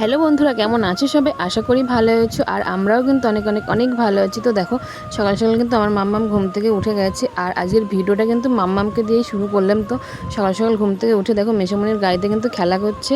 Hello বন্ধুরা, কেমন আছো সবাই? আশা করি ভালো আছো, আর আমরাও কিন্তু অনেক অনেক অনেক ভালো আছি। তো দেখো, সকাল সকাল কিন্তু আমার মাম্মাম ঘুম থেকে উঠে গেছে, আর আজকের ভিডিওটা কিন্তু মাম্মামকে দিয়েই শুরু করলাম। তো সকাল সকাল ঘুম থেকে উঠে দেখো মেসোমনির গাড়িতে কিন্তু খেলা করছে,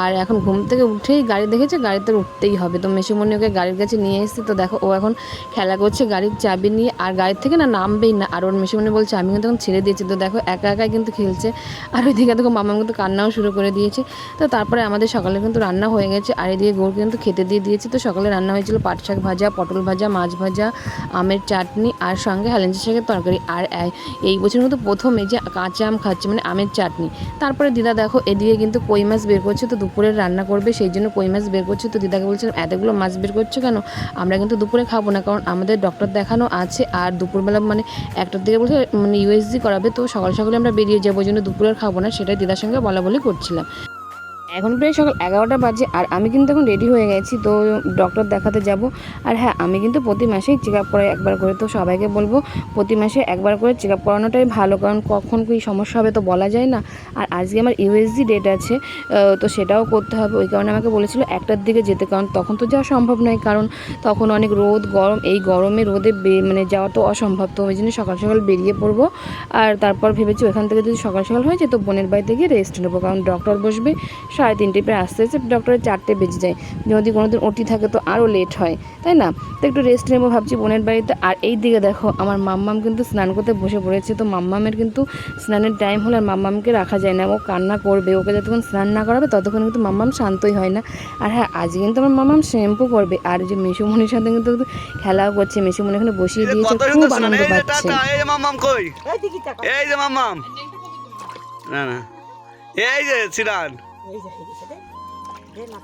আর এখন ঘুম থেকে উঠেই গাড়ি দেখেছে গাড়িতে উঠতেই হবে। তো মেসোমনি ওকে গাড়ির কাছে নিয়ে এসেছে। তো দেখো, ও এখন খেলা করছে গাড়ির চাবি নিয়ে, আর গাড়ির থেকে না নামবেই না। আর ওর মেসোমনি বলছে, আমি কিন্তু এখন ছেড়ে দিয়েছি। তো দেখো, একা একাই কিন্তু খেলছে। আর ওইদিকে দেখো মামাম কিন্তু কান্নাও শুরু করে দিয়েছে। তো তারপরে আমাদের সকালে কিন্তু রান্না হয়ে গেছে। আর এদিকে গৌর কিন্তু খেতে দিয়ে দিয়েছি। তো সকালে রান্না হয়েছিল পাট শাক ভাজা, পটল ভাজা, মাছ ভাজা, আমের চাটনি আর সঙ্গে হেলেঞ্চা শাকের তরকারি। আর এই বছর কিন্তু প্রথমে যে কাঁচা আম খাচ্ছে মানে আমের চাটনি। তারপরে দিদা দেখো, এদিকে কিন্তু কই মাছ বের করছে, তো দুপুরে রান্না করবে, সেই জন্য কই মাছ বের করছে। তো দিদাকে বলছিলাম, এতগুলো মাছ বের করছে কেন? আমরা কিন্তু দুপুরে খাব না, কারণ আমাদের ডক্টর দেখানো আছে। আর দুপুরবেলা মানে একটার দিকে বলছে মানে ইউএসজি করাবে। তো সকাল সকালে আমরা বেরিয়ে যাব, ওই জন্য দুপুরের খাব না, সেটাই দিদার সঙ্গে বলা বলি করছিলাম। এখন প্রায় সকাল এগারোটা বাজে আর আমি কিন্তু এখন রেডি হয়ে গেছি, তো ডক্টর দেখাতে যাব। আর হ্যাঁ আমি কিন্তু প্রতি মাসেই চেক আপ করাই একবার করে, তো সবাইকে বলব প্রতি মাসে একবার করে চেক আপ করানোটাই ভালো, কারণ কখন কী সমস্যা হবে তো বলা যায় না। আর আজকে আমার ইউএসজি ডেট আছে তো সেটাও করতে হবে। ওই কারণে আমাকে বলেছিল একটার দিকে যেতে, কারণ তখন তো যাওয়া সম্ভব নয়, কারণ তখন অনেক রোদ, গরম, এই গরমে রোদে মানে যাওয়া তো অসম্ভব, তো ওই জন্য সকাল সকাল বেরিয়ে পড়ব। আর তারপর ভেবেছি ওখান থেকে যদি সকাল সকাল হয়ে যায়, তো বোনের বাড়িতে গিয়ে রেস্ট নেব, কারণ ডক্টর বসবে সাড়ে তিনটে প্রায় আসতে আসতে ডক্টরের চারটে বেজে যায়। যদি কোনো দিন ওটি থাকে তো আরও লেট হয় তাই না? তো একটু রেস্ট নেব ভাবছি বোনের বাড়িতে। আর এই দিকে দেখো আমার মাম্মাম কিন্তু স্নান করতে বসে পড়েছে। তো মাম্মামের কিন্তু স্নানের টাইম হলে আর মাম্মামকে রাখা যায় না। ও কান্না করবে ওকে যতক্ষণ স্নান না করাবে ততক্ষণ কিন্তু মাম্মাম শান্তই হয় না। আর হ্যাঁ আজ কিন্তু আমার মাম্মাম শ্যাম্পু করবে। আর যে মেসুমনির সাথে কিন্তু খেলাও করছে। মেসুমনি এখানে বসিয়ে দিয়েছে খুব আনন্দ পাচ্ছে। এই যে মাম্মাম কই? এই যে মাম্মাম। না না। এই যে সিরান। এই যে এই যে, দে। দে না।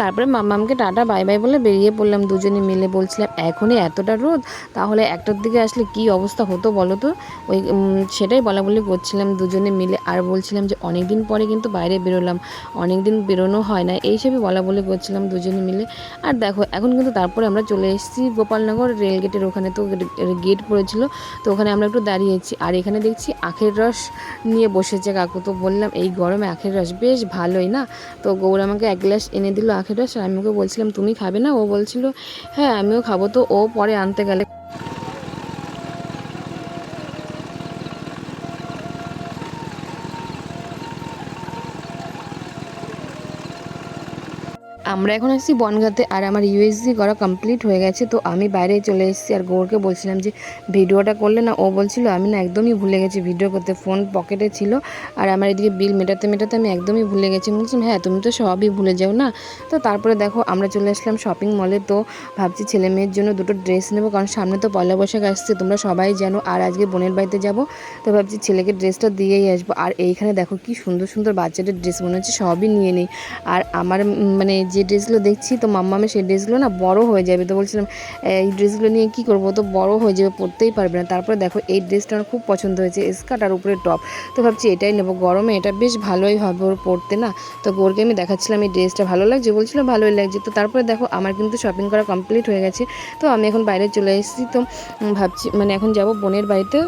তারপরে মাম্মামকে টাটা, বাই বাই বলে বেরিয়ে পড়লাম দুজনে মিলে। বলছিলাম, এখনই এতটা রোদ? তাহলে একটার দিকে আসলে কি অবস্থা হতো বলো তো? ওই সেটাই বলা বলি করছিলাম দুজনে মিলে। আর বলছিলাম যে অনেক দিন পরে কিন্তু বাইরে বেরোলাম। অনেক দিন বেরোনো হয় না। এইসবই বলা বলি করছিলাম দুজনে মিলে। আর দেখো, এখন কিন্তু তারপরে আমরা চলে এসেছি গোপালনগর রেল গেটের ওখানে। তো গেট পড়েছিল। তো ওখানে আমরা একটু দাঁড়িয়েছি। আর এখানে দেখছি আখের রস নিয়ে বসেছে কাকু। তো বললাম, এই গরমে আখের রস বেশ ভালোই না? তো গৌর আমাকে এক গ্লাস এনে দিল আখের আর আমি ওকে বলছিলাম, তুমি খাবে না? ও বলছিল হ্যাঁ আমিও খাব। তো ও পরে আনতে গেলে আমরা এখন আসছি বনগাতে আর আমার ইউএসজি করা কমপ্লিট হয়ে গেছে, তো আমি বাইরে চলে এসেছি আর গৌরকে বলছিলাম যে ভিডিওটা করলে না, ও বলছিল আমি না একদমই ভুলে গেছি ভিডিও করতে ফোন পকেটে ছিল আর আমার এদিকে বিল মেটাতে মেটাতে আমি একদমই ভুলে গেছি। বলছিলাম হ্যাঁ তুমি তো সবই ভুলে যাও না? তো তারপরে দেখো, আমরা চলে আসলাম শপিং মলে তো ভাবছি ছেলে মেয়ের জন্য দুটো ড্রেস নেব, কারণ সামনে তো পয়লা বৈশাখ আসছে, তোমরা সবাই জানো, আর আজকে বোনের বাড়িতে যাব, তো ভাবছি ছেলেকে ড্রেসটা দিয়েই আসব। আর এইখানে দেখো কি সুন্দর সুন্দর বাচ্চাদের ড্রেস মনে হচ্ছে, সবই নিয়ে নেই। আর আমার মানে যে ড্রেসগুলো দেখছি, তো মাম্মামে সেই ড্রেসগুলো না বড় হয়ে যাবে। তো বলছিলাম এই ড্রেসগুলো নিয়ে কি করব? তো বড় হয়ে যাবে, পরতেই পারবে না। তারপরে দেখো, এই ড্রেসটা আমার খুব পছন্দ হয়েছে, স্কার্ট আর উপরে টপ। তো ভাবছি এটাই নেব। গরমে এটা বেশ ভালোই হবে ওর পরতে না। তো গোরকে আমি দেখাচ্ছিলাম এই ড্রেসটা, ভালো লাগছে? বলছিল ভালোই লাগছে। তো তারপরে দেখো, আমার কিন্তু শপিং করা কমপ্লিট হয়ে গেছে। তো আমি এখন বাইরে চলে এসেছি। তো ভাবছি মানে এখন যাব বোনের বাড়িতে।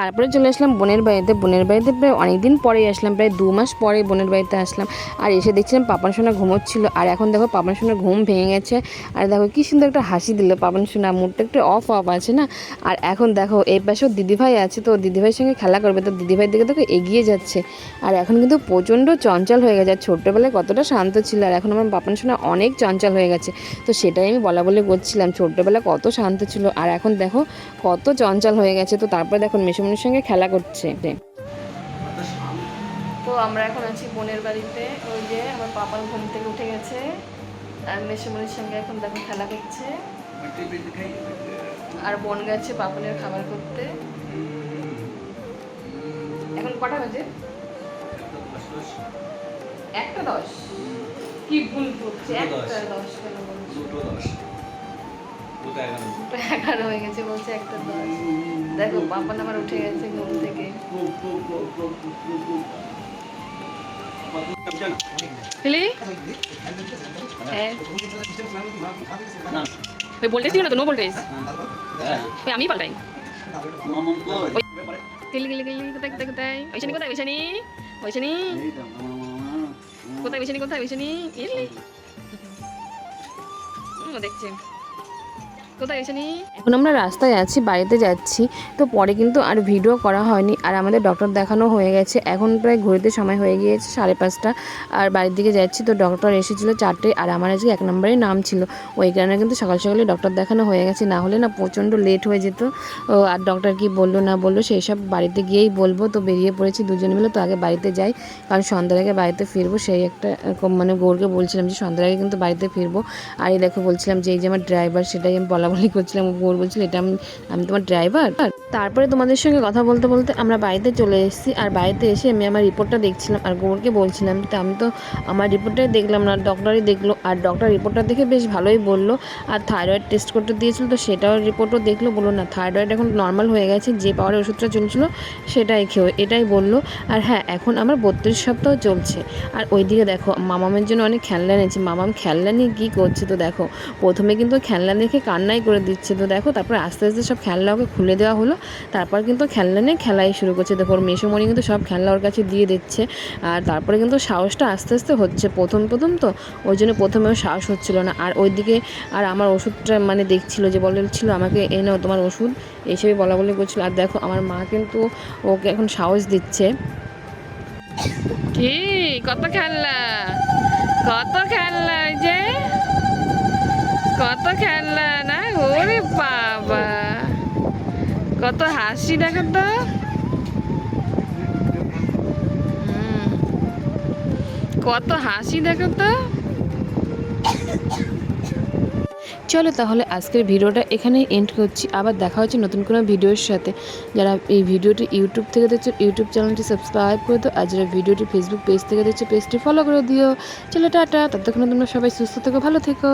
তারপরে চলে আসলাম বোনের বাড়িতে। বোনের বাড়িতে প্রায় অনেক দিন পরেই আসলাম, প্রায় দু মাস পরে বোনের বাড়িতে আসলাম। আর এসে দেখছিলাম পাপান সোনা ঘুমোচ্ছিল। আর এখন দেখো পাপান সোনার ঘুম ভেঙে গেছে। আর দেখো কি সুন্দর একটা হাসি দিল পাপান সোনা। মুডটা একটু অফ অফ আছে না? আর এখন দেখো এই পাশেও দিদিভাই আছে, তো দিদিভাইয়ের সঙ্গে খেলা করবে। তো দিদিভাইয়ের দিকে দেখো এগিয়ে যাচ্ছে। আর এখন কিন্তু প্রচণ্ড চঞ্চল হয়ে গেছে। আর ছোট্টবেলায় কতটা শান্ত ছিল। আর এখন আমার পাপান সোনা অনেক চঞ্চল হয়ে গেছে। তো সেটাই আমি বলা বলে করছিলাম। ছোট্টবেলা কত শান্ত ছিল। আর এখন দেখো কত চঞ্চল হয়ে গেছে। তো তারপরে দেখো মেসুমনির সঙ্গে খেলা করছে। তো আমরা এখন আছি বোনের বাড়িতে। ওই যে আমার পাপার ঘুম থেকে উঠে গেছে। আর মেসুমনির সঙ্গে এখন দেখো খেলা করছে। আর বোন গেছে পাপনের খাবার করতে। এখন কটা বাজে? একটা দশ। কি ভুল করছে? একটা দশ কেন বলছো? দুটো এগারো হয়ে গেছে বলছে একটা দশ। দেখো পাপন আমার উঠে গেছে ঘুম থেকে। ফিলি হ্যাঁ। ভোল্টেজ ছিল না তো নো ভোল্টেজ ওই আমি পাল্টাই। গেলি গেলি গেলি কোথায় কোথায় কোথায়? ওইখানে কোথায় ওইখানে ওইখানে কোথায় ওইখানে কোথায় ওইখানে দেখছে। এখন আমরা রাস্তায় আছি, বাড়িতে যাচ্ছি, তো পরে কিন্তু আর ভিডিও করা হয়নি। আর আমাদের ডক্টর দেখানো হয়ে গেছে। এখন প্রায় ঘুরতে সময় হয়ে গিয়েছে সাড়ে পাঁচটা। আর বাড়ির দিকে যাচ্ছি, তো ডক্টর এসেছিল চারটে আর আমার আজকে এক নম্বরেই নাম ছিল। ওই কারণে কিন্তু সকাল সকালে ডক্টর দেখানো হয়ে গেছে। না হলে না প্রচণ্ড লেট হয়ে যেত। আর ডক্টর কি বলল, না বলল, সেই সব বাড়িতে গিয়েই বলব। তো বেরিয়ে পড়েছি দুজনে মিলে, তো আগে বাড়িতে যাই। কারণ সন্ধ্যার আগে বাড়িতে ফিরবো, সেই একটা মানে গৌরকে বলছিলাম যে সন্ধ্যার আগে কিন্তু বাড়িতে ফিরবো। আর এই দেখো বলছিলাম যে, এই যে আমার ড্রাইভার সেটাই আমি বলা বলি করছিলাম, ও গৌর বলছিল এটা আমি আমি তোমার ড্রাইভার তারপরে তোমাদের সঙ্গে কথা বলতে বলতে আমরা বাড়িতে চলে এসেছি, আর বাড়িতে এসে আমি আমার রিপোর্টটা দেখছিলাম, আর গৌরকে বলছিলাম তো আমি তো আমার রিপোর্টটাই দেখলাম না ডক্টরই দেখল, আর ডক্টর রিপোর্টটা দেখে বেশ ভালোই বলল, আর থাইরয়েড টেস্ট করতে দিয়েছিল, তো সেটাও রিপোর্টও দেখল, বলল না থাইরয়েড এখন নর্মাল হয়ে গেছে, যে পাওয়ার ওষুধটা চলছিল সেটাই খেও এটাই বলল, আর হ্যাঁ এখন আমার বত্রিশ সপ্তাহ চলছে, আর ওইদিকে দেখো, মামামের জন্য অনেক খেলনা এনেছি, মামাম খেলনা নিয়ে কী করছে তো দেখো, প্রথমে কিন্তু খেলনা দেখে কান্নাই করে দিচ্ছে। তো দেখো, তারপর আস্তে আস্তে সব খেলনা ওকে খুলে দেওয়া হলো। তারপর কিন্তু খেলনা নিয়ে খেলাই শুরু করছে। দেখো, ওর মেসোমণি কিন্তু সব খেলনা ওর কাছে দিয়ে দিচ্ছে। আর তারপরে কিন্তু সাহসটা আস্তে আস্তে হচ্ছে প্রথম প্রথম তো। ওই জন্য প্রথমে ওর সাহস হচ্ছিল না। আর ওইদিকে আর আমার ওষুধটা মানে দেখছিল যে বলেছিল, আমাকে এই নাও তোমার ওষুধ। এইসবই বলা বলি করছিল। আর দেখো, আমার মা কিন্তু ওকে এখন সাহস দিচ্ছে। কত খেলনা? কত খেলনা? যে কত খেলনা, না? ওরে বাবা। কত হাসি দেখো তো। কত হাসি দেখো তো। চলো তাহলে আজকের ভিডিওটা এখানেই এন্ড করছি। আবার দেখা হচ্ছে নতুন কোনো ভিডিওর সাথে। যারা এই ভিডিওটি ইউটিউব থেকে দেখছ ইউটিউব চ্যানেলটি সাবস্ক্রাইব করে দিও। আর যারা ভিডিওটি ফেসবুক পেজ থেকে দেখছ পেজটি ফলো করে দিও। চলো, টাটা। ততক্ষণে তোমরা সবাই সুস্থ থেকো, ভালো থেকো।